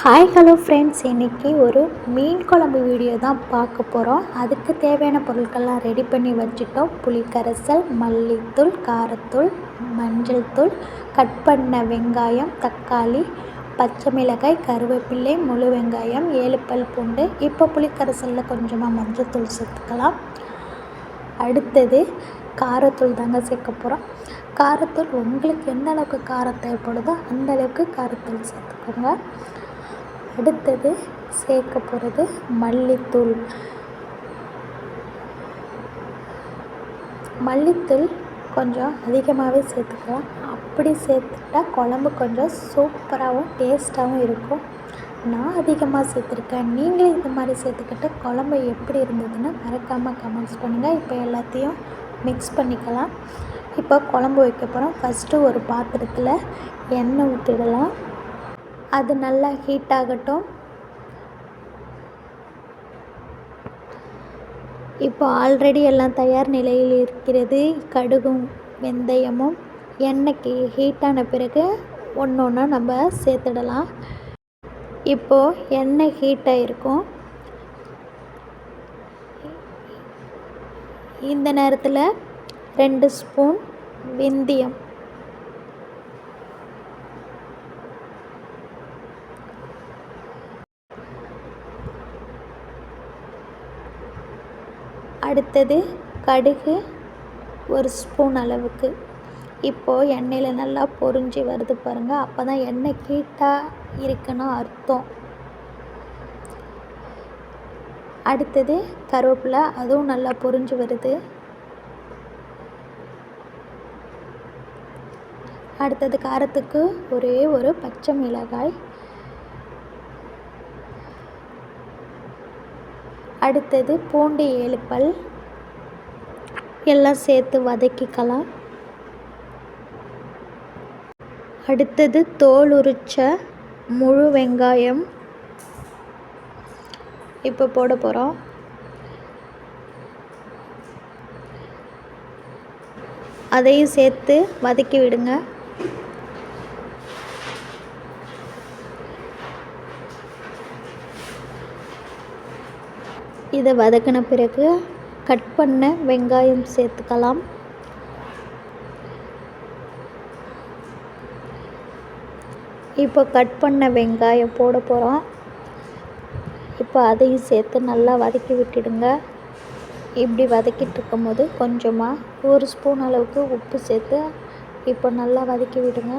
Hi hello friends இன்றைக்கி ஒரு மீன் குழம்பு வீடியோ தான் பார்க்க போகிறோம் அதுக்கு தேவையான பொருட்கள்லாம் ரெடி பண்ணி வச்சுட்டோம். புளிக்கரைசல் மல்லித்தூள் காரத்தூள் மஞ்சள் தூள் கட் பண்ண வெங்காயம் தக்காளி பச்சை மிளகாய் கருவேப்பிலை முழு வெங்காயம் ஏழு பல் பூண்டு. இப்போ புளிக்கரைசலில் கொஞ்சமாக மஞ்சள் தூள் சேர்த்துக்கலாம். அடுத்தது காரத்தூள் தாங்க சேர்க்க போகிறோம் காரத்தூள் உங்களுக்கு எந்த அளவுக்கு காரம் தேவைப்படுதோ அந்த அளவுக்கு காரத்தூள் சேர்த்துக்கோங்க. அடுத்தது சேர்க்க போகிறது மல்லித்தூள். மல்லித்தூள் கொஞ்சம் அதிகமாகவே சேர்த்துக்கலாம். அப்படி சேர்த்துட்டா குழம்பு கொஞ்சம் சூப்பராகவும் டேஸ்ட்டாகவும் இருக்கும். நான் அதிகமாக சேர்த்துருக்கேன். நீங்களும் இந்த மாதிரி சேர்த்துக்கிட்டு குழம்பு எப்படி இருந்ததுன்னு மறக்காமல் கமெண்ட்ஸ் பண்ணுங்கள் இப்போ எல்லாத்தையும் மிக்ஸ் பண்ணிக்கலாம். இப்போ குழம்பு வைக்க போகிறோம் ஃபஸ்ட்டு ஒரு பாத்திரத்தில் எண்ணெய் ஊற்றிடலாம் அது நல்லா ஹீட் ஆகட்டும். இப்போ ஆல்ரெடி எல்லாம் தயார் நிலையில் இருக்கிறது. கடுகும் வெந்தயமும் எண்ணெய்க்கு ஹீட்டான பிறகு ஒன்று ஒன்றா நம்ம சேர்த்துடலாம். இப்போது எண்ணெய் ஹீட் ஆகிருக்கும் இந்த நேரத்தில் ரெண்டு ஸ்பூன் வெந்தயம் அடுத்தது கடுகு ஒரு ஸ்பூன் அளவுக்கு. இப்போது எண்ணெயில் நல்லா பொரிஞ்சு வருது பாருங்கள் அப்போ தான் எண்ணெய் கீட்டாக இருக்குன்னு அர்த்தம். அடுத்தது கருவேப்பிலை அதுவும் நல்லா பொரிஞ்சு வருது. அடுத்தது காரத்துக்கு ஒரே ஒரு பச்சை மிளகாய் அடுத்தது பூண்டு ஏழு பல் எல்லாம் சேர்த்து வதக்கிக்கலாம். அடுத்தது தோல் உரிச்ச முழு வெங்காயம் இப்போ போட போகிறோம் அதையும் சேர்த்து வதக்கி விடுங்க. இதை வதக்கின பிறகு கட் பண்ண வெங்காயம் சேர்த்துக்கலாம். இப்போ கட் பண்ண வெங்காயம் போட போகிறோம் இப்போ அதையும் சேர்த்து நல்லா வதக்கி விட்டுடுங்க. இப்படி வதக்கிட்டு இருக்கும்போது கொஞ்சமாக ஒரு ஸ்பூன் அளவுக்கு உப்பு சேர்த்து இப்போ நல்லா வதக்கி விடுங்க.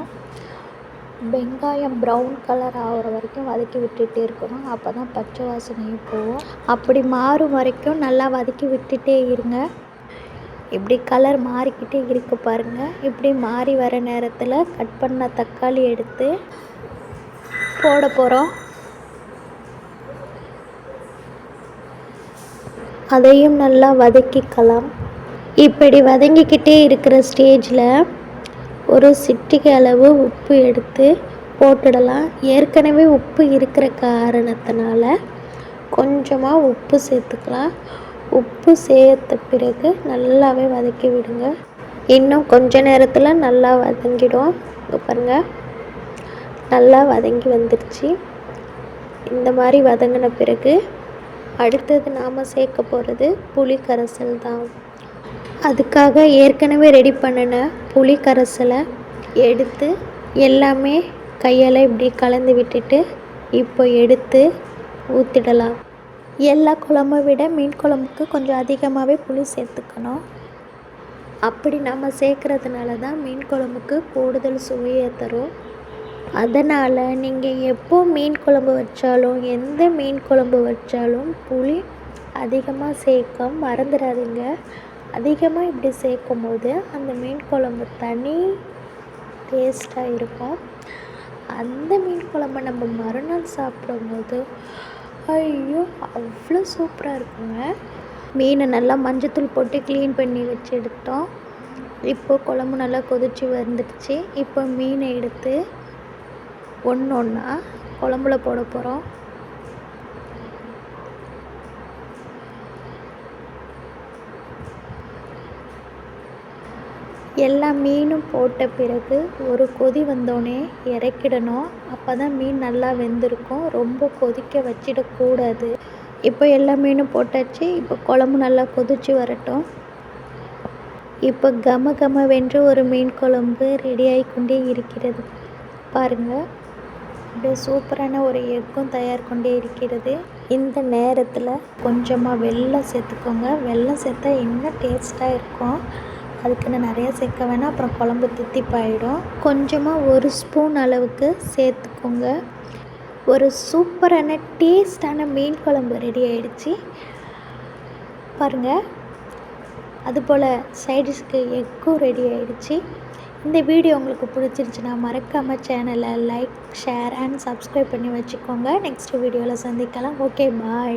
வெங்காயம் ப்ரௌன் கலர் ஆகிற வரைக்கும் வதக்கி விட்டுகிட்டே இருக்கணும். அப்போ தான் பச்சை வாசனையும் போகும். அப்படி மாறும் வரைக்கும் நல்லா வதக்கி விட்டுட்டே இருங்க. இப்படி கலர் மாறிக்கிட்டே இருக்கு பாருங்கள் இப்படி மாறி வர நேரத்தில் கட் பண்ண தக்காளி எடுத்து போட போகிறோம் அதையும் நல்லா வதக்கிக்கலாம். இப்படி வதங்கிக்கிட்டே இருக்கிற ஸ்டேஜில் ஒரு சிட்டிகை அளவு உப்பு எடுத்து போட்டுடலாம். ஏற்கனவே உப்பு இருக்கிற காரணத்தினால கொஞ்சமாக உப்பு சேர்த்துக்கலாம். உப்பு சேர்த்த பிறகு நல்லாவே வதக்கி விடுங்க. இன்னும் கொஞ்ச நேரத்தில் நல்லா வதங்கிடும். பாருங்கள் நல்லா வதங்கி வந்துடுச்சு. இந்த மாதிரி வதங்கின பிறகு அடுத்தது நாம் சேர்க்க போகிறது புளி கரைசல் தான். அதுக்காக ஏற்கனவே ரெடி பண்ணின புளி கரைசலை எடுத்து எல்லாமே கையால் இப்படி கலந்து விட்டுட்டு இப்போ எடுத்து ஊற்றிடலாம் எல்லா குழம்பை விட மீன் குழம்புக்கு கொஞ்சம் அதிகமாகவே புளி சேர்த்துக்கணும். அப்படி நம்ம சேர்க்குறதுனால தான் மீன் குழம்புக்கு கூடுதல் சுவையை தரும் அதனால் நீங்கள் எப்போ மீன் குழம்பு வச்சாலும் எந்த மீன் குழம்பு வச்சாலும் புளி அதிகமாக சேர்க்க மறந்துடாதீங்க. அதிகமாக இப்படி சேர்க்கும்போது அந்த மீன் குழம்பு தனி டேஸ்ட்டாக இருக்கும். அந்த மீன் குழம்ப நம்ம மறுநாள் சாப்பிடும்போது ஐயோ அவ்வளோ சூப்பராக இருக்குங்க. மீனை நல்லா மஞ்சத்தூள் போட்டு க்ளீன் பண்ணி வச்சு எடுத்தோம் இப்போ குழம்பு நல்லா கொதிச்சு வந்துடுச்சு. இப்போ மீனை எடுத்து ஒன்று ஒன்றா குழம்புல போட போகிறோம் எல்லா மீனும் போட்ட பிறகு ஒரு கொதி வந்தோடனே இறக்கிடணும். அப்போ தான் மீன் நல்லா வெந்திருக்கும். ரொம்ப கொதிக்க வச்சிடக்கூடாது. இப்போ எல்லா மீனும் போட்டாச்சு. இப்போ குழம்பு நல்லா கொதித்து வரட்டும். இப்போ கம கம வென்று ஒரு மீன் குழம்பு ரெடியாகி கொண்டே இருக்கிறது. பாருங்கள் அப்படியே சூப்பரான ஒரு எக்கும் தயார் கொண்டே இருக்கிறது. இந்த நேரத்தில் கொஞ்சமாக வெல்லம் சேர்த்துக்கோங்க. வெல்லம் சேர்த்தா இன்னும் டேஸ்ட்டாக இருக்கும்? அதுக்கு நான் நிறையா சேர்க்க வேணாம். அப்புறம் குழம்பு தித்திப்பாயிடும். கொஞ்சமாக ஒரு ஸ்பூன் அளவுக்கு சேர்த்துக்கோங்க. ஒரு சூப்பரான டேஸ்டான மீன் குழம்பு ரெடி ஆயிடுச்சு. பாருங்கள் அதுபோல் சைடிஷ்க்கு எக்கும் ரெடி ஆயிடுச்சு. இந்த வீடியோ உங்களுக்கு பிடிச்சிருச்சுன்னா மறக்காமல் சேனலை லைக் ஷேர் அண்ட் சப்ஸ்கிரைப் பண்ணி வச்சுக்கோங்க. நெக்ஸ்ட் வீடியோவில் சந்திக்கலாம். Okay bye